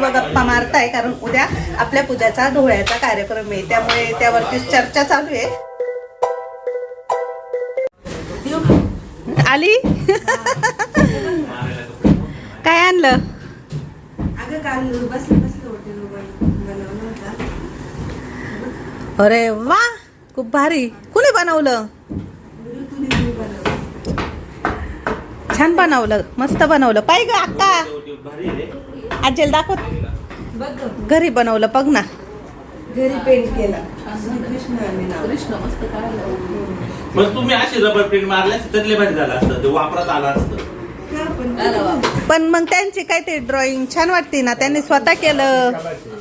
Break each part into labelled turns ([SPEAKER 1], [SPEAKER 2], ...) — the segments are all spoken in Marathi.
[SPEAKER 1] सर्व गप्पा मारताय कारण उद्या आपल्या पूजाचा डोळ्याचा कार्यक्रम आहे. त्यामुळे त्यावरतीच चर्चा चालू आहे. आली? काय आणलं?
[SPEAKER 2] अगं काल बसलं बसलं हॉटेल बनवलं होता.
[SPEAKER 1] अरे वा! खूप भारी. कुणी बनवलं? छान बनवलं. मस्त बनवलं. पाय ग अक्का. आजेल दाखव. घरी बनवलं बघ ना.
[SPEAKER 2] घरी पेंट केला. कृष्ण आणि नाव.
[SPEAKER 3] कृष्ण मस्त काढलं.
[SPEAKER 4] मग तुम्ही अशी रबर प्रिंट मारल्या त्यातले भारी झालं असतं ते वापरात आलं असतं.
[SPEAKER 2] पण
[SPEAKER 1] मग त्यांची काय ते ड्रॉइंग छान वाटते ना त्यांनी स्वतः केलं.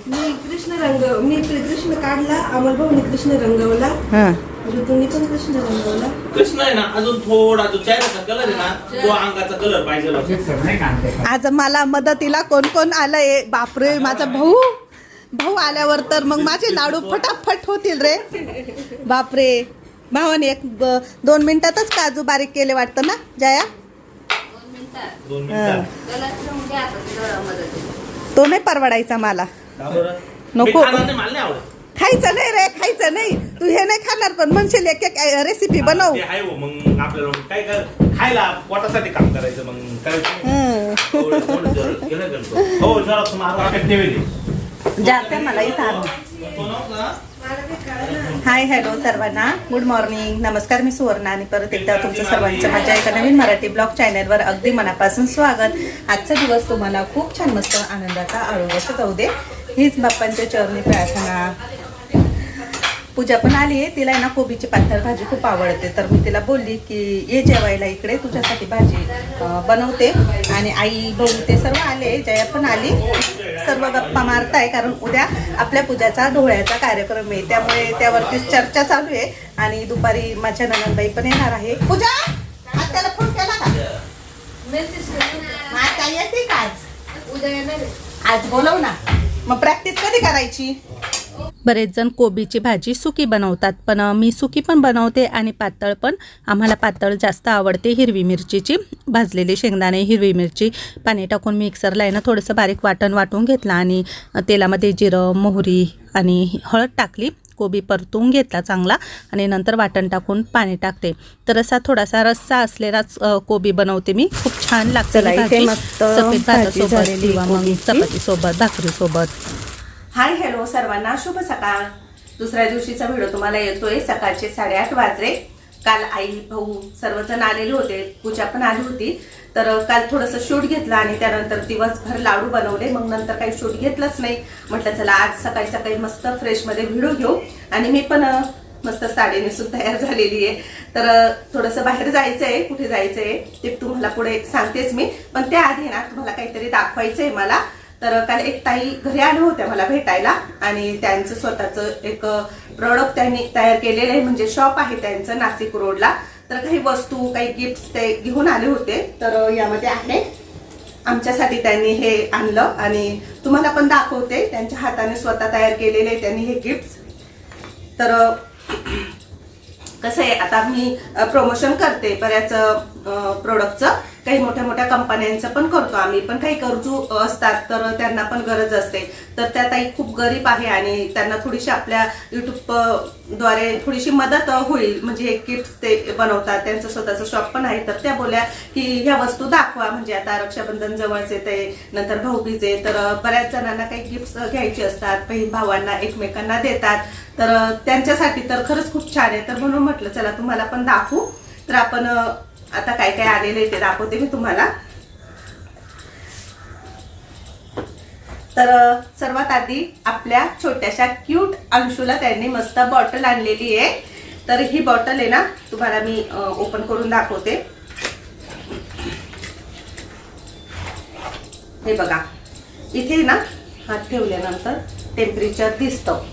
[SPEAKER 2] मी कृष्ण रंग मी कृष्ण काढला अमोल भाऊनी कृष्ण रंगवला.
[SPEAKER 1] हं.
[SPEAKER 2] ऋतूनी पण कृष्ण रंगवला
[SPEAKER 4] कृष्ण आहे ना अजून थोडा जो चेहऱ्याचा कलर आहे ना तो अंगाचा कलर पाहिजे होता.
[SPEAKER 1] आज मला मदतीला कोण कोण आलंय? बापरे माझा भाऊ. भाऊ आल्यावर तर मग माझे लाडू फटाफट होतील रे. बापरे. भावाने एक ब- दोन मिनिटातच काजू बारीक केले वाटतं ना जया?
[SPEAKER 3] दोन.
[SPEAKER 1] तो नाही परवडायचा मला? नको.
[SPEAKER 4] मी खाणार नाही, मला नाही आवडत.
[SPEAKER 1] खायचं नाही रे खायचं नाही. तू हे नाही खाणार पण म्हणशील एक एक रेसिपी बनव.
[SPEAKER 4] ते आहे हो, मग आपल्याला काय कर खायला पोटासाठी काम करायचं मग करायचं नाही.
[SPEAKER 1] हं.
[SPEAKER 4] थोडं- थोडं जरा गेलं गेलं. हो जरा तुम्हाला वाटत ठेवेल.
[SPEAKER 1] जाते मला इथं. हाय हॅलो सर्वांना. गुड मॉर्निंग नमस्कार मी सुवर्णा आणि परत एकदा तुमचं सर्वांचं माझ्या एका नवीन मराठी ब्लॉग चॅनलवर अगदी मनापासून स्वागत. आजचा दिवस तुम्हाला खूप छान मस्त आनंदाचा आरोग्याचा जाऊ दे. हीच बाप्पांच्या चरणी प्रार्थना. पूजा पण आली आहे. तिला ना कोबीची पातळ भाजी खूप आवडते. तर मी तिला बोलली की ये जेवायला इकडे तुझ्यासाठी भाजी बनवते. आणि आई भाऊ ते सर्व आले जया पण आली. सर्व गप्पा मारताय कारण उद्या आपल्या पूजाचा डोळ्याचा कार्यक्रम आहे. त्यामुळे त्यावरतीच चर्चा चालू आहे. आणि दुपारी माझ्या ननंदबाई पण येणार आहे. पूजा त्याला फोन केला का? येते. आज? बोलव ना. मग प्रॅक्टिस कधी करायची? बरेच जण कोबीची भाजी सुकी बनवतात पण मी सुकी पण बनवते आणि पातळ पण. आम्हाला पातळ जास्त आवडते हिरवी मिरचीची. भाजलेली शेंगदाणे हिरवी मिरची पाणी टाकून मिक्सरला आहे ना थोडंसं बारीक वाटण वाटून घेतलं आणि तेलामध्ये जिरं मोहरी आणि हळद टाकली. कोबी परतून घेतला चांगला आणि नंतर वाटण टाकून पाणी टाकते. तर असा थोडासा रस्सा असलेलाच कोबी बनवते मी. खूप छान लागते सफेद
[SPEAKER 2] भाजी.
[SPEAKER 1] भातासोबत
[SPEAKER 2] झालेली
[SPEAKER 1] किंवा मग. चपातीसोबत भाकरीसोबत. हाय हॅलो सर्वांना शुभ सकाळ. दुसऱ्या दिवशीचा व्हिडिओ तुम्हाला येतोय. सकाळचे साडेआठ वाजले. काल आई भाऊ सर्वजण आलेले होते. पूजा पण आली होती. तर काल थोडंसं शूट घेतलं आणि त्यानंतर दिवसभर लाडू बनवले. मग नंतर काही शूट घेतलंच नाही. म्हटलं चला आज सकाळी सकाळी मस्त फ्रेशमध्ये व्हिडिओ घेऊ. आणि मी पण मस्त साडी नेसून तयार झालेली आहे. तर थोडंसं बाहेर जायचं आहे कुठे जायचं आहे ते तुम्हाला पुढे सांगतेच मी. पण त्याआधी ना तुम्हाला काहीतरी दाखवायचं आहे मला. तर काल एक ताई घरी आल्या होत्या मला भेटायला आणि त्यांचं स्वतःचं एक प्रोडक्ट त्यांनी तयार केलेलं आहे. म्हणजे शॉप आहे त्यांचं नाशिक रोडला तर काही वस्तू काही गिफ्ट ते घेऊन आले होते. तर यामध्ये आहे. आमच्यासाठी त्यांनी हे आणलं आणि तुम्हाला पण दाखवते. त्यांच्या हाताने स्वतः तयार केलेले त्यांनी हे गिफ्ट तर कसं आहे आता मी प्रमोशन करते बऱ्याच प्रोडक्टचं काही मोठ्या मोठ्या कंपन्यांचं पण करतो आम्ही. पण काही गरजू असतात तर त्यांना पण गरज असते. तर त्या ताई खूप गरीब आहे आणि त्यांना थोडीशी आपल्या युट्यूबद्वारे थोडीशी मदत होईल. म्हणजे हे गिफ्ट ते बनवतात. त्यांचं स्वतःचं शॉप पण आहे. तर त्या बोल्या की ह्या वस्तू दाखवा. म्हणजे आता रक्षाबंधन जवळच येते नंतर भाऊबीज आहे. तर बऱ्याच जणांना काही गिफ्ट घ्यायचे असतात. बहीण भावांना एकमेकांना देतात. तर त्यांच्यासाठी तर खरंच खूप छान आहे. तर म्हणून म्हटलं चला तुम्हाला पण दाखवू. तर आपण आता काय काय आलेले ते दाखवते मी तुम्हाला. तर सर्वात आधी आपल्या छोट्याशा क्यूट अंशूला त्यांनी मस्त बॉटल आणलेली आहे. तर ही बॉटल आहे ना तुम्हाला मी ओपन करून दाखवते. हे बघा. इथे ना हात ठेवल्यानंतर टेम्परेचर दिसतं.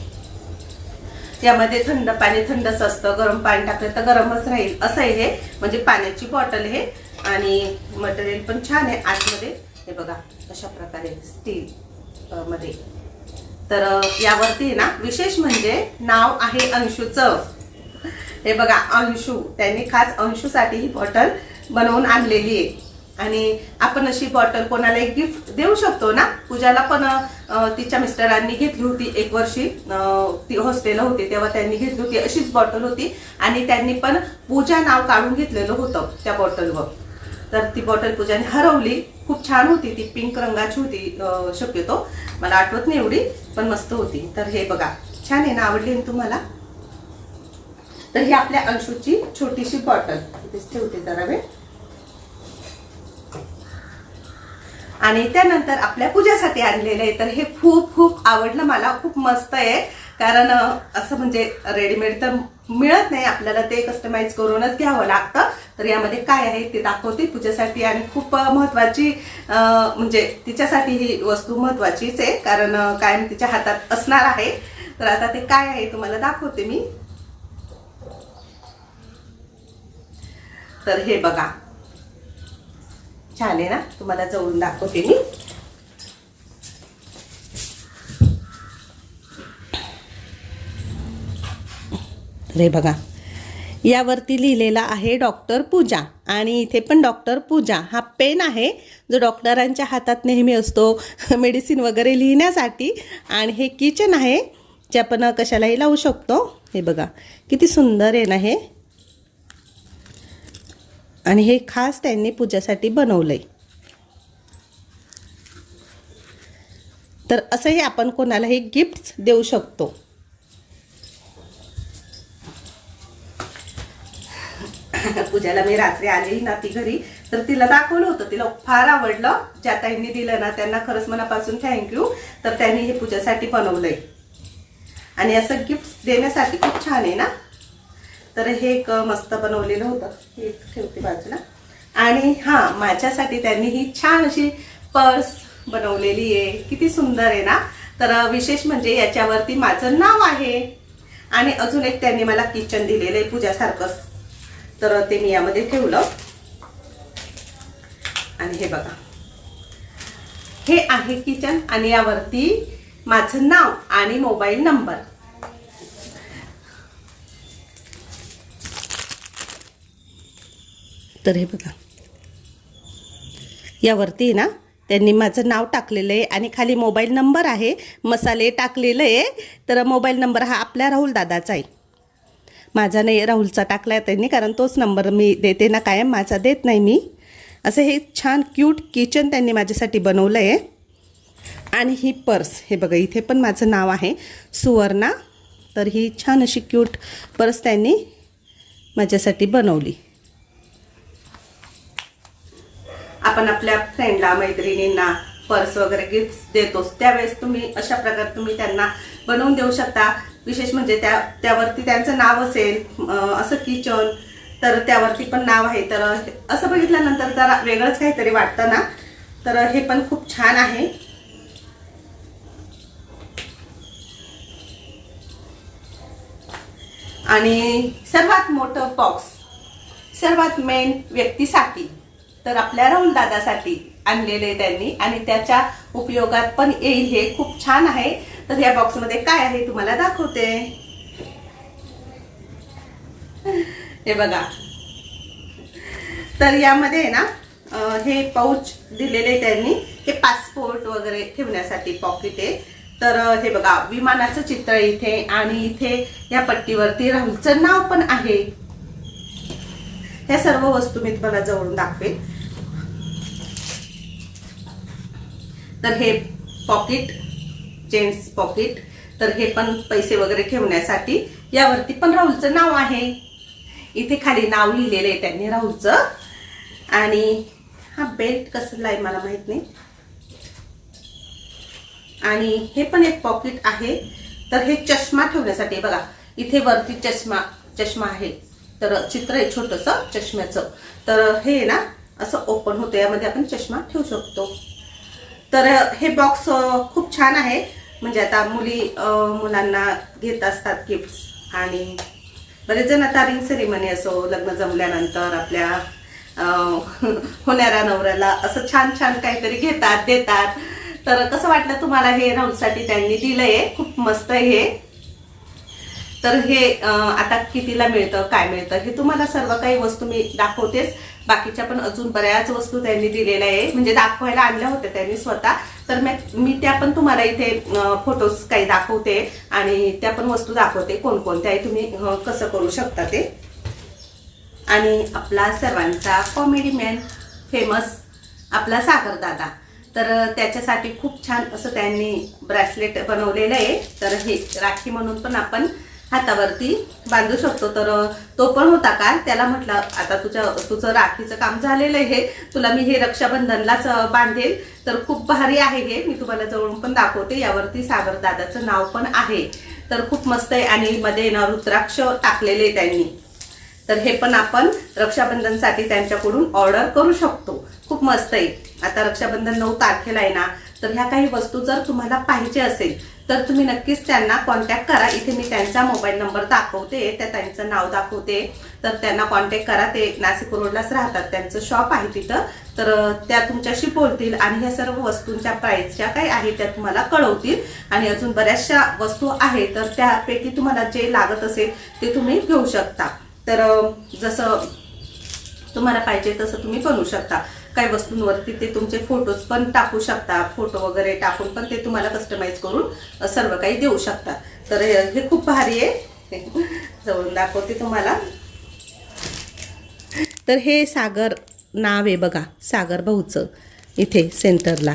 [SPEAKER 1] यामध्ये थंड पाणी थंडच असतं गरम पाणी टाकलं तर गरमच राहील. असं आहे हे. म्हणजे पाण्याची बॉटल हे. आणि मटेरियल पण छान आहे. आतमध्ये. हे बघा अशा प्रकारे स्टील मध्ये. तर यावरती आहे ना विशेष म्हणजे नाव आहे अंशूचं. हे बघा अंशू. त्यांनी खास अंशूसाठी ही बॉटल बनवून आणलेली आहे. आणि आपण अशी बॉटल कोणाला एक गिफ्ट देऊ शकतो ना? पूजाला पण तिच्या मिस्टरांनी घेतली होती एक वर्षी. ती हॉस्टेलला होती तेव्हा त्यांनी घेतली होती. अशीच बॉटल होती. आणि त्यांनी पण पूजा नाव काढून घेतलेलं होतं त्या बॉटलवर तर ती बॉटल पूजाने हरवली. खूप छान होती. ती पिंक रंगाची होती शक्यतो. मला आठवत नाही एवढी पण मस्त होती. तर हे बघा. छान आहे ना? आवडली ना तुम्हाला? तर ही आपल्या अंशूची छोटीशी बॉटल ठेवते जरा वेळ. आणि त्यानंतर आपल्या पूजेसाठी आणलेलं आहे. तर हे खूप खूप आवडलं मला. खूप मस्त आहे. कारण असं म्हणजे रेडीमेड तर मिळत नाही. आपल्याला ते कस्टमाइज करूनच घ्यावं लागतं. तर यामध्ये काय आहे ते दाखवते पूजेसाठी. आणि खूप महत्त्वाची महत्वाची म्हणजे तिच्यासाठी ही वस्तू महत्वाचीच आहे. कारण कायम तिच्या हातात असणार आहे. तर आता ते काय आहे तुम्हाला दाखवते मी. तर हे बघा. छान आहे ना? तुम्हाला जवळून दाखवते मी. रे बघा. यावरती लिहिलेला आहे डॉक्टर पूजा. आणि इथे पण डॉक्टर पूजा. हा पेन आहे जो डॉक्टरांच्या हातात नेहमी असतो मेडिसिन वगैरे लिहिण्यासाठी. आणि हे किचन आहे जे आपण कशालाही लावू शकतो. हे बघा. किती सुंदर आहे ना हे? आणि हे खास त्यांनी पूजासाठी आहे तर असंही आपण कोणालाही गिफ्ट देऊ शकतो. पूजाला मी रात्री आली ना ती घरी तर तिला दाखवलं होतं. तिला फार आवडलं. ज्या ताईंनी दिलं ना त्यांना खरंच मनापासून थँक्यू तर त्यांनी हे पूजासाठी बनवलंय. आणि असं गिफ्ट देण्यासाठी खूप छान आहे ना? तर हे एक मस्त बनवलेलं होतं. हे एक ठेवते बाजूला. आणि हां माझ्यासाठी त्यांनी ही छान अशी पर्स बनवलेली आहे. किती सुंदर आहे ना? तर विशेष म्हणजे याच्यावरती माझं नाव आहे. आणि अजून एक त्यांनी मला किचन दिलेलं आहे पूजासारखंच तर ते मी यामध्ये ठेवलं. आणि हे बघा. हे आहे किचन आणि यावरती माझं नाव आणि मोबाईल नंबर तर हे बघा. यावरती ना त्यांनी माझं नाव टाकलेलं आहे आणि खाली मोबाईल नंबर आहे मसाले टाकलेलं आहे. तर मोबाईल नंबर हा आपल्या राहुल दादाचा आहे. माझा नाही राहुलचा टाकला आहे त्यांनी कारण तोच नंबर मी देते ना कायम माझा देत नाही मी. असं हे छान क्यूट किचन त्यांनी माझ्यासाठी बनवलं आहे आणि ही पर्स हे बघा इथे पण माझं नाव आहे सुवर्णा. तर ही छान अशी क्यूट पर्स त्यांनी माझ्यासाठी बनवली. आपण आपल्या फ्रेंडला मैत्रिणींना पर्स वगैरे गिफ्ट देतोच त्यावेळेस तुम्ही अशा प्रकारे तुम्ही त्यांना बनवून देऊ शकता. विशेष म्हणजे त्या त्यावरती त्यांचं नाव असेल असं किचन तर त्यावरती पण नाव आहे. तर असं बघितल्यानंतर जरा वेगळंच काहीतरी वाटतं ना? तर हे पण खूप छान आहे. आणि सर्वात मोठं बॉक्स सर्वात मेन व्यक्तीसाठी तर आपल्या राहुल दादासाठी आणलेले त्यांनी आणि त्याच्या उपयोगात पण येईल हे खूप छान आहे. तर या बॉक्समध्ये काय आहे तुम्हाला दाखवते. हे बघा. तर यामध्ये ना हे पाऊच दिलेले त्यांनी. हे पासपोर्ट वगैरे ठेवण्यासाठी पॉकेट आहे. तर हे बघा विमानाचं चित्र इथे आणि इथे या पट्टीवरती राहुलचं नाव पण आहे. ह्या सर्व वस्तू मी तुम्हाला जवळून दाखवेल तर हे पॉकेट जेंट्स पॉकेट तर हे पण पैसे वगैरे ठेवण्यासाठी यावरती पण राहुलचं नाव आहे. इथे खाली नाव लिहिलेलं आहे त्यांनी राहुलचं. आणि हा बेल्ट कसला आहे मला माहीत नाही. आणि हे पण एक पॉकेट आहे. तर हे चष्मा ठेवण्यासाठी बघा. इथे वरती चष्मा चष्मा आहे. तर चित्र आहे छोटस चष्म्याचं. तर हे ना असं ओपन होतं. यामध्ये आपण चष्मा ठेवू शकतो. तर हे बॉक्स खूप छान आहे. म्हणजे आता मुली मुलांना घेत असतात गिफ्ट आणि बरेच जण आता रिंग सेरेमनी असो लग्न जमल्यानंतर आपल्या होणाऱ्या नवऱ्याला असं छान छान काहीतरी घेतात देतात. तर कसं वाटलं तुम्हाला हे राहुलसाठी त्यांनी दिलंय? खूप मस्त आहे हे. तर हे आता कितीला मिळतं काय मिळतं हे तुम्हाला सर्व काही वस्तू मी दाखवतेच. बाकीच्या पण अजून बऱ्याच वस्तू त्यांनी दिलेल्या आहे. म्हणजे दाखवायला आणल्या होत्या त्यांनी स्वतः. तर मी मी त्या पण तुम्हाला इथे फोटोज काही दाखवते आणि त्या पण वस्तू दाखवते. कोणकोणत्या आहे तुम्ही कसं करू शकता ते. आणि आपला सर्वांचा कॉमेडी मॅन फेमस आपला सागरदादा तर त्याच्यासाठी खूप छान असं त्यांनी ब्रेसलेट बनवलेलं आहे. तर हे राखी म्हणून पण आपण हातावरती बांधू शकतो. तर तो पण होता काय त्याला म्हटलं आता तुझ्या तुझं राखीचं काम झालेलं आहे. हे तुला मी हे रक्षाबंधनलाच बांधेल. तर खूप भारी आहे हे. मी तुम्हाला जवळून पण दाखवते. यावरती सागर दादाचं नाव पण आहे. तर खूप मस्त आहे. आणि मध्ये ना रुद्राक्ष टाकलेले त्यांनी. तर हे पण आपण रक्षाबंधनसाठी त्यांच्याकडून ऑर्डर करू शकतो. खूप मस्त आहे. आता रक्षाबंधन नऊ तारखेला आहे ना. तर ह्या काही वस्तू जर तुम्हाला पाहिजे असेल तर तुम्ही नक्कीच त्यांना कॉन्टॅक्ट करा. इथे मी त्यांचा मोबाईल नंबर दाखवते त्या त्यांचं नाव दाखवते. तर त्यांना कॉन्टॅक्ट करा. ते नाशिक रोडलाच राहतात. त्यांचं शॉप आहे तिथं. तर त्या तुमच्याशी बोलतील आणि ह्या सर्व वस्तूंच्या प्राईस ज्या काही आहेत त्या तुम्हाला कळवतील. आणि अजून बऱ्याचशा वस्तू आहेत तर त्यापैकी तुम्हाला जे लागत असेल ते तुम्ही घेऊ शकता. तर जसं तुम्हाला पाहिजे तसं तुम्ही बनवू शकता. काही वस्तूंवरती ते तुमचे फोटोज पण टाकू शकता. फोटो वगैरे टाकून पण ते तुम्हाला कस्टमाइज करून सर्व काही देऊ शकता. तर हे खूप भारी आहे. जवळून दाखवते तुम्हाला. तर हे सागर नाव आहे बघा सागर भाऊचं इथे सेंटरला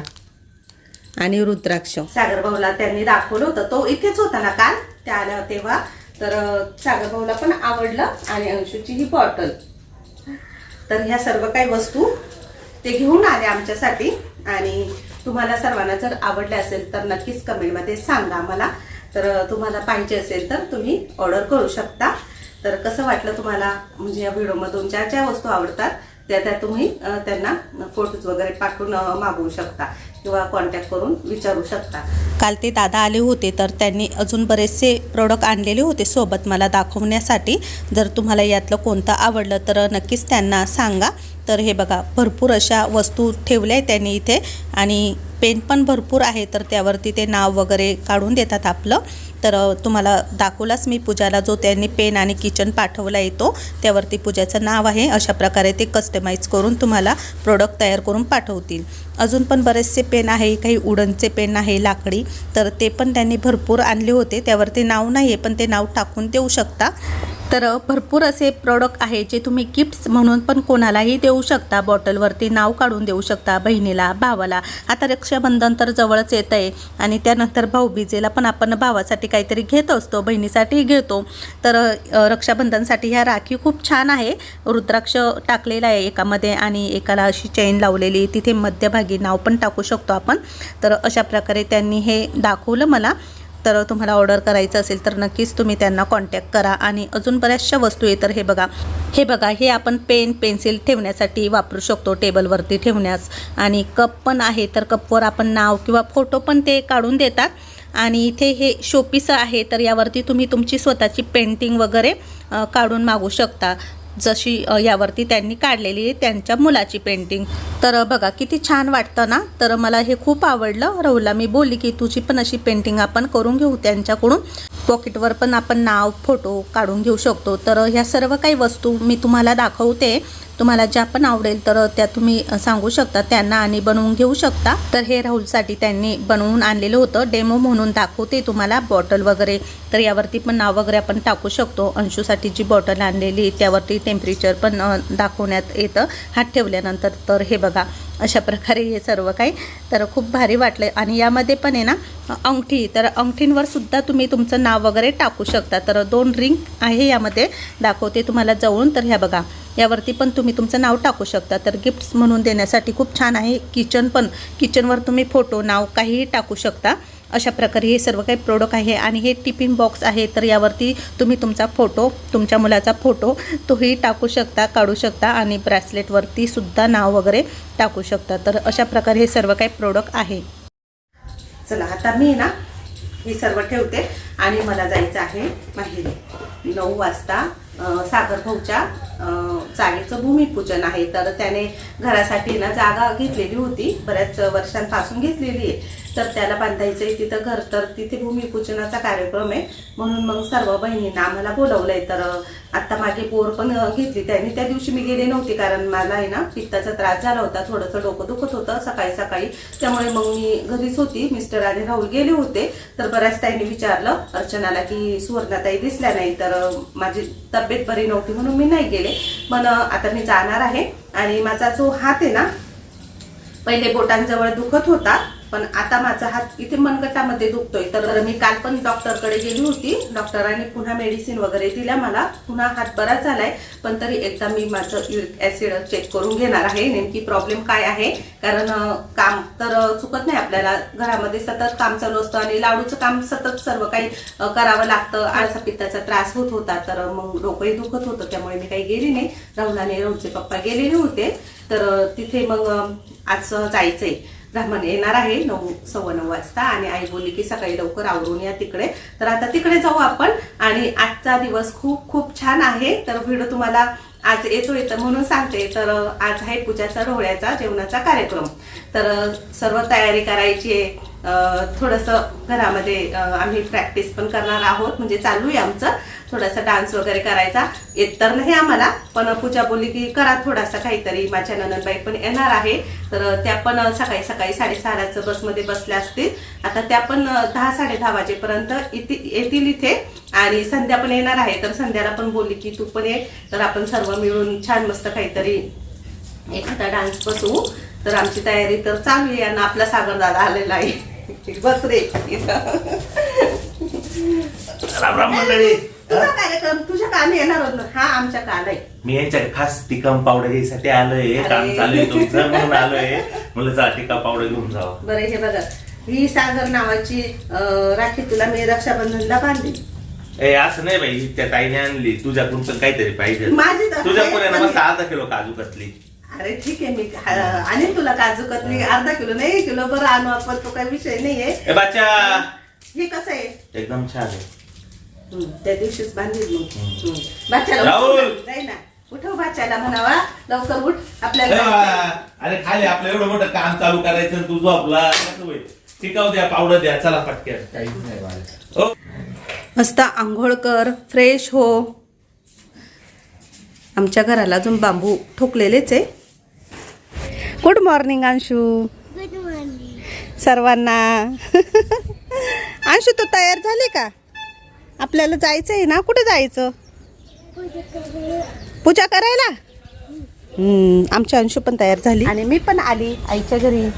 [SPEAKER 1] आणि रुद्राक्ष. सागर भाऊला त्यांनी दाखवलं होतं. तो इथेच होता ना काल? त्या आल्या तेव्हा. तर सागर भाऊला पण आवडलं आणि अंशूची ही बॉटल तर ह्या सर्व काही वस्तू ते घेऊन आले आमच्यासाठी. आणि तुम्हाला सर्वांना जर आवडले असेल तर नक्कीच कमेंटमध्ये सांगा मला तर तुम्हाला पाहिजे असेल तर तुम्ही ऑर्डर करू शकता. तर कसं वाटलं तुम्हाला? म्हणजे या व्हिडिओमधून ज्या ज्या वस्तू आवडतात त्या त्या तुम्ही त्यांना फोटोज वगैरे पाठवून मागवू शकता. किंवा कॉन्टॅक्ट करून विचारू शकता.
[SPEAKER 5] काल ते दादा आले होते तर त्यांनी अजून बरेचसे प्रोडक्ट आणलेले होते सोबत मला दाखवण्यासाठी. जर तुम्हाला यातलं कोणतं आवडलं तर नक्कीच त्यांना सांगा. तर हे बघा भरपूर अशा वस्तू ठेवल्या आहेत त्यांनी इथे. आणि पेन पण भरपूर आहे तर त्यावरती ते नाव वगैरे काढून देतात आपलं. तर तुम्हाला दाखवलाच मी पूजाला जो त्यांनी पेन आणि किचन पाठवला येतो त्यावरती पूजाचं नाव आहे. अशा प्रकारे ते कस्टमाइज करून तुम्हाला प्रोडक्ट तयार करून पाठवतील. अजून पण बरेचसे पेन आहे काही उडनचे पेन आहे लाकडी. तर ते पण त्यांनी भरपूर आणले होते. त्यावरती नाव नाही आहे पण ते नाव टाकून देऊ शकता. तर भरपूर असे प्रोडक्ट आहे जे तुम्ही गिफ्ट्स म्हणून पण कोणालाही देऊ शकता. बॉटलवरती नाव काढून देऊ शकता बहिणीला भावाला. आता रक्षाबंधन तर जवळच येतं आहे आणि त्यानंतर भाऊबीजेला पण आपण भावासाठी काहीतरी घेत असतो बहिणीसाठी घेतो. तर रक्षाबंधनसाठी ह्या राखी खूप छान आहे. रुद्राक्ष टाकलेला आहे एकामध्ये आणि एकाला अशी चेन लावलेली. तिथे मध्यभागी नाव पण टाकू शकतो आपण. तर अशा प्रकारे त्यांनी हे दाखवलं मला. तर तुम्हाला ऑर्डर करायचं असेल तर नक्कीच तुम्ही त्यांना कॉन्टॅक्ट करा आणि अजून बऱ्याचशा वस्तू आहे तर हे बघा. हे बघा हे आपण पेन पेन्सिल ठेवण्यासाठी वापरू शकतो टेबलवरती ठेवण्यास. आणि कप पण आहे तर कपवर आपण नाव किंवा फोटो पण ते काढून देतात. आणि इथे हे शोपीस आहे तर यावरती तुम्ही तुमची स्वतःची पेंटिंग वगैरे काढून मागू शकता. जशी यावरती त्यांनी काढलेली आहे त्यांच्या मुलाची पेंटिंग तर बघा किती छान वाटतं ना? तर मला हे खूप आवडलं. राहुलला मी बोलली की तुझी पण अशी पेंटिंग आपण करून घेऊ त्यांच्याकडून. पॉकेटवर पण आपण नाव फोटो काढून घेऊ शकतो. तर ह्या सर्व काही वस्तू मी तुम्हाला दाखवते. तुम्हाला ज्या पण आवडेल तर त्या तुम्ही सांगू शकता. त्यांना आणि बनवून घेऊ शकता. तर हे राहुलसाठी त्यांनी बनवून आणलेलं होतं. डेमो म्हणून दाखवते तुम्हाला. बॉटल वगैरे तर यावरती पण नाव वगैरे आपण टाकू शकतो. अंशूसाठी जी बॉटल आणलेली त्यावरती टेम्परेचर पण दाखवण्यात येतं. हात ठेवल्यानंतर तर हे बघा अशा प्रकारे हे सर्व काही. तर खूप भारी वाटलं आणि यामध्ये पण आहे ना अंगठी. तर अंगठींवर सुद्धा तुम्ही तुमचं नाव वगैरे टाकू शकता. तर दोन रिंग आहे यामध्ये. दाखवते तुम्हाला जवळून. तर ह्या बघा यावरती पण तुम्ही तुमचं नाव टाकू शकता. तर गिफ्ट्स म्हणून देण्यासाठी खूप छान आहे. किचन पण किचनवर तुम्ही फोटो नाव काहीही टाकू शकता. अशा प्रकारे हे सर्व काही प्रोडक्ट आहे आणि हे टिफिन बॉक्स आहे. तर यावरती तुम्ही तुमचा फोटो तुमच्या मुलाचा फोटो तोही टाकू शकता काढू शकता आणि ब्रॅसलेटवरती सुद्धा नाव वगैरे टाकू शकता. तर अशा प्रकारे हे सर्व काही प्रोडक्ट आहे.
[SPEAKER 1] चला आता मी ना हे सर्व ठेवते आणि मला जायचं आहे माहेरी नऊ वाजता साखरभाऊच्या जागेचं भूमिपूजन आहे. तर त्याने घरासाठी ना जागा घेतलेली होती. बऱ्याच वर्षांपासून घेतलेली आहे. तर त्याला बांधायचं आहे तिथं घर. तर तिथे भूमिपूजनाचा कार्यक्रम आहे. म्हणून मग सर्व बहिणींना आम्हाला बोलवलंय. तर आत्ता माझी मागे बोर पण घेतली त्यांनी. त्या दिवशी मी गेले नव्हते कारण मला आहे ना पित्ताचा त्रास झाला होता. थोडंसं डोकं दुखत होतं सकाळी सकाळी. त्यामुळे मग मी घरीच होती. मिस्टर आणि राहुल गेले होते. तर बऱ्याच ताईंनी विचारलं अर्चनाला की सुवर्णाताई दिसल्या नाही. तर माझी तब्येत बरी नव्हती म्हणून मी नाही गेले. पण आता मी जाणार आहे. आणि माझा जो हात आहे ना पहिले बोटांजवळ दुखत होता. पण आता माझा हात इथे मनगटामध्ये दुखतोय. तर मी काल पण डॉक्टरकडे गेली होती. डॉक्टरांनी पुन्हा मेडिसिन वगैरे दिल्या मला. पुन्हा हात बरा झालाय. पण तरी एकदा मी माझं युरिक ऍसिड चेक करून घेणार आहे. नेमकी प्रॉब्लेम काय आहे? कारण काम तर चुकत नाही आपल्याला. घरामध्ये सतत काम चालू असतं आणि लाडूचं काम सतत सर्व काही करावं लागतं. आळसा पित्ताचा त्रास होत होता. तर मग डोकंही दुखत होतं. त्यामुळे मी काही गेली नाही. राहुल आणि राहुलचे पप्पा गेलेले होते. तर तिथे मग आज जायचंय. ब्राह्मण येणार आहे. नऊ सव्वा नऊ वाजता आणि आई बोलली की सकाळी लवकर आवरून या तिकडे. तर आता तिकडे जाऊ आपण. आणि आजचा दिवस खूप खूप छान आहे. तर व्हिडिओ तुम्हाला आज येतोय तर म्हणून सांगते. तर आज आहे पूजाचा रोहळ्याचा जेवणाचा कार्यक्रम. तर सर्व तयारी करायची आहे. थोडंसं घरामध्ये आम्ही प्रॅक्टिस पण करणार आहोत. म्हणजे चालू आहे आमचं. थोडासा डान्स वगैरे करायचा. येत तर नाही आम्हाला पण पूजा बोलली की करा थोडासा काहीतरी. माझ्या ननदबाई पण येणार आहे. तर त्या पण सकाळी सकाळी साडेसहालाच बसमध्ये बसल्या असतील. आता त्या पण दहा साडे दहा वाजेपर्यंत इथे येतील इथे. आणि संध्या पण येणार आहे. तर संध्याला पण बोलली की तू पण ये. तर आपण सर्व मिळून छान मस्त काहीतरी एखादा डान्स बसवू. तर आमची तयारी तर चालू आहे. आणि आपला सागर दादा आलेला आहे. बस रे
[SPEAKER 4] राम राम मंडळी
[SPEAKER 1] तुझा कार्यक्रम तुझ्या कामी येणार होत. हा आमच्या काल आहे
[SPEAKER 4] मी यांच्या खास टिका पावडर यासाठी आलोय. काम चालू आहे तुमचं म्हणून आलोय. मला चला टिका पावडर घेऊन जावं.
[SPEAKER 1] बरं हे बघा. ही सागर नावाची अं, राखी तुला मी रक्षाबंधनला बांधली.
[SPEAKER 4] ए असं नाही बाई त्या ताईने आणली. तुझ्याकडून पण काहीतरी पाहिजे.
[SPEAKER 1] माझी तर-
[SPEAKER 4] तुझ्या पुण्याला
[SPEAKER 1] पण-
[SPEAKER 4] मस्त अर्धा किलो काजू कतली.
[SPEAKER 1] अरे ठीक आहे मी हा- आणीन तुला काजू कतली अर्धा किलो नाही एक किलो बरं आणू आपण तो काही विषय नाहीये.
[SPEAKER 4] ए बाच्या.
[SPEAKER 1] हे कसं आहे?
[SPEAKER 4] एकदम छान आहे.
[SPEAKER 1] त्या दिवशीच बांधील मग. बाच्याला
[SPEAKER 4] राहुल!
[SPEAKER 1] उठव, जाई ना. उठव बाच्याला म्हणावा. लवकर उठ.
[SPEAKER 4] ए
[SPEAKER 1] आपल्याला जायचंय.
[SPEAKER 4] बा, अरे खाली आपलं एवढं मोठं काम चालू करायचं आणि तू झोपला. कसं होईल? टिकाव द्या पावडर द्या. चला पटक्यात ओ
[SPEAKER 5] मस्त आंघोळ कर फ्रेश हो. आमच्या घराला अजून बांबू ठोकलेलेच आहे. गुड मॉर्निंग अंशू सर्वांना. अंशू तू तयार झाले का? आपल्याला जायचं आहे ना? कुठे जायचं? पूजा करायला? आमची अंशू पण तयार झाली. आणि मी पण आली आईच्या घरी.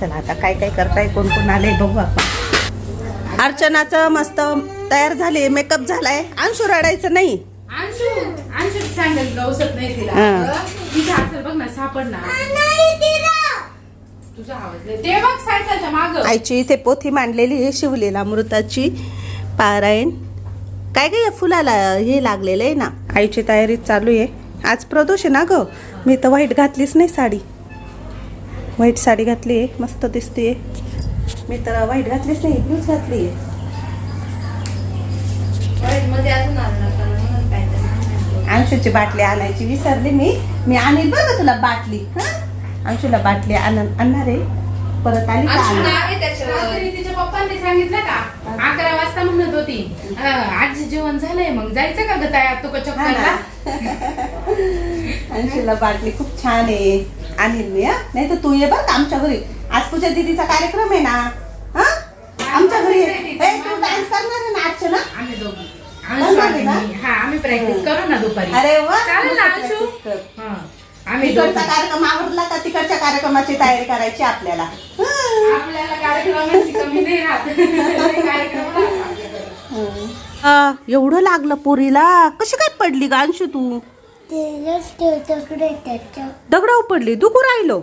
[SPEAKER 5] चला आता काय काय करताय कोण कोण आले बघू आपण. अर्चनाचं मस्त तयार झाले मेकअप झालाय. अंशू रडायचं नाही.
[SPEAKER 6] अंशू अंशू सांगेल गवसत नाही तिला. अगं, तिच्या हातात बघ ना सापडणार. तुझा आवाज लय- ते बघ सायकलच्या माग.
[SPEAKER 5] आईची इथे पोथी मांडलेली आहे शिवलेला अमृताची पारायण. काय काय या फुलाला हे लागलेलं आहे ना? आईची तयारी चालू आहे. आज प्रदोष आहे ना ग? मी तर व्हाईट घातलीच नाही साडी. व्हाईट साडी घातली आहे मस्त दिसते मी तर व्हाईट घातलीच नाही ब्लूच घातली आहे
[SPEAKER 3] मध्ये अजून आलं नका म्हणून काहीतरी
[SPEAKER 1] अंशूची बाटली आणायची विसरली मी. मी आणेल बरं तुला बाटली? हा? अंशूला बाटली आण आणणार आहे. परत आली का आणणार?
[SPEAKER 6] रात्री तिच्या पप्पांनी सांगितलं का? अकरा वाजता म्हणत होती. अं, आजी जेवण झालंय मग जायचं का ग तयार तुका. चक्करला?
[SPEAKER 1] अंशूला बाटली खूप छान आहे. आणील मी हा? नाही तर तू ये बरं का आमच्या घरी. आज तुझ्या दीदीचा कार्यक्रम आहे ना. हा? आमच्या घरी ये. ए, तू डान्स करणार आहे ना आजच्या ना
[SPEAKER 6] आम्ही दोघी. अंशू
[SPEAKER 1] आहे
[SPEAKER 6] आणि
[SPEAKER 1] ना?
[SPEAKER 6] मी. हा आम्ही प्रॅक्टिस करू ना दुपारी
[SPEAKER 1] अरे वा
[SPEAKER 6] चालेल ना
[SPEAKER 1] मस्त
[SPEAKER 6] अंशू
[SPEAKER 1] practice कर.
[SPEAKER 6] हा. आम्ही
[SPEAKER 1] तिकडचा
[SPEAKER 6] दोघी.
[SPEAKER 1] कार्यक्रम आवडला का तिकडच्या कार्यक्रमाची तयारी करायची आपल्याला हं.
[SPEAKER 6] आपल्याला कार्यक्रमाची कमी नाही राहत कार्यक्रम राहतात आपल्याकडे.
[SPEAKER 5] आ, एवढं लागलं पोरीला कशी काय पडली ग अंशू तू दगडावर पडली दुखू राहिलो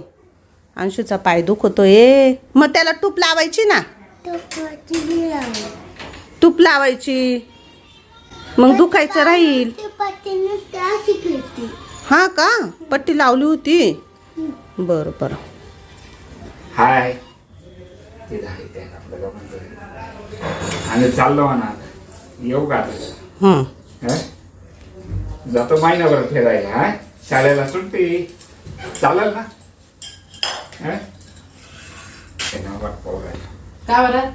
[SPEAKER 5] अंशूचा पाय दुखतोय मग त्याला तूप लावायची ना तूप लावायची मग दुखायचं राहील. हा का? पट्टी लावली होती? बरं बरं.
[SPEAKER 7] हाय. आणि चाललो म्हणा. येऊ का?
[SPEAKER 5] हं.
[SPEAKER 7] हं? जातो महिनाभर फिरायला हा? शाळेला सुट्टी. चालेल ना? हं? ते नाव बघ पोराला.
[SPEAKER 6] का बरं?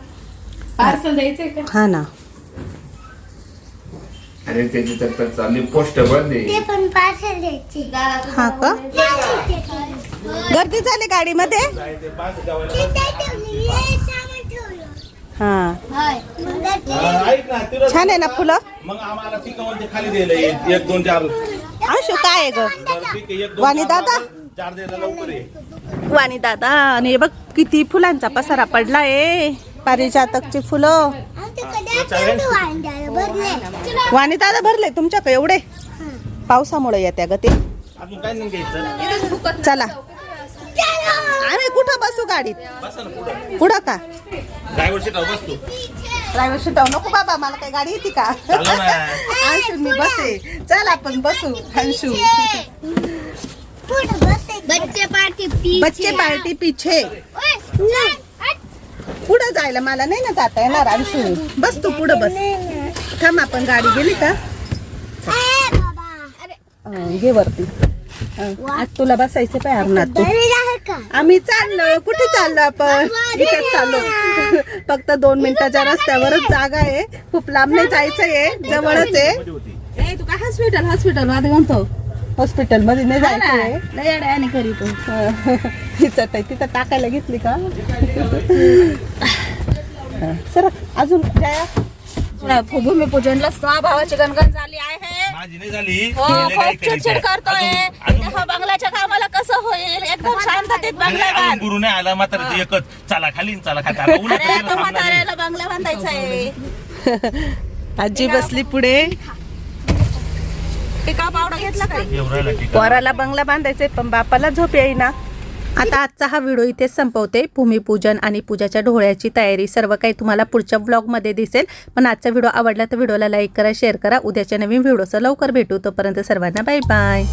[SPEAKER 6] पार्सल द्यायचंय का?
[SPEAKER 1] हा ना.
[SPEAKER 7] अरे त्याची तर चालली पोस्ट बंद. आहे
[SPEAKER 8] पण पार्सल द्यायची.
[SPEAKER 1] हा का? गर्दी झाली गाडीमध्ये? हा
[SPEAKER 4] हा, ऐक ना तुला
[SPEAKER 1] छान आहे ना फुलं?
[SPEAKER 4] मग आम्हाला पिकावून ते खाली येईल. एक दोन चार.
[SPEAKER 1] आशू काय आहे ग?
[SPEAKER 4] बरं, ठीक आहे, एक दोन
[SPEAKER 1] वाणी
[SPEAKER 4] चार
[SPEAKER 1] दादा?
[SPEAKER 4] चार द्यायला लवकर ये.
[SPEAKER 1] वाणी दादा आणि हे बघ किती फुलांचा पसारा पडलाय. पारिजातकची फुलं. वाणी दादा भरले? तुमच्याकडे एवढे? पावसामुळे येत्या ग ते. चला. अरे कुठं बसू गाडीत?
[SPEAKER 4] पुढं.
[SPEAKER 1] पुढं का?
[SPEAKER 4] ड्रायव्हर सीटावर बसतो.
[SPEAKER 1] ड्रायव्हर शिटाव नको बाबा मला काय गाडी येते का? अंशू मी बसे. चल आपण बसू अंशू.
[SPEAKER 8] बच्चे पार्टी
[SPEAKER 1] बच्चे पार्टी पिछे. पुढं जायला मला नाही ना जाता येणार आणखी. बस तू पुढं बस. थांब आपण गाडी गेली का? अं, घे वरती. अं, आज तुला बसायचं पाय हरणार तू. आम्ही चाललो कुठे चाललो आपण? इथेच चाललो. फक्त दोन मिनिटाच्या रस्त्यावरच जागा आहे. खूप लांब नाही जायचंय जवळच आहे. ए, तू काय हॉस्पिटल हॉस्पिटलमध्ये म्हणतो? हॉस्पिटलमध्ये नाही जायचंय. करीतो तिचं ते तिथं टाकायला घेतली का? सर अजून जया
[SPEAKER 9] भूमिपूजनला भावाची गणगण झाली आहे.
[SPEAKER 4] माझी नाही झाली.
[SPEAKER 9] हो
[SPEAKER 4] गेले काय
[SPEAKER 9] खूप चिडचिड
[SPEAKER 4] करायचं?
[SPEAKER 9] करतोय.
[SPEAKER 4] अजून- अजून-
[SPEAKER 9] हा बंगल्याच्या कामाला कसं होईल? एकदम शांततेत बंगला
[SPEAKER 4] अजून
[SPEAKER 9] बांध
[SPEAKER 4] गुरु नाही आला मात्र ते एकच. चला खाली चला खाली. आता उलट
[SPEAKER 9] अरे
[SPEAKER 4] गेलं
[SPEAKER 9] तो
[SPEAKER 4] थांबणार नाही.
[SPEAKER 9] म्हाताऱ्याला बंगला बांधायचा आहे.
[SPEAKER 1] आजी बसली पुढे.
[SPEAKER 9] टिका पावडा घेतला काय
[SPEAKER 4] एवढं राहिलं ठीक आहे.
[SPEAKER 1] पोराला बंगला बांधायचे पण बापाला झोप येईना. आता आजचा हा व्हिडिओ इथेच संपवते. भूमिपूजन आणि पूजाच्या ढोळ्याची तयारी सर्व काही तुम्हाला पुढच्या व्लॉगमध्ये दिसेल. पण आजचा व्हिडिओ आवडला तर व्हिडिओला लाईक करा शेअर करा. उद्याच्या नवीन व्हिडिओचं लवकर भेटू. तोपर्यंत सर्वांना बाय बाय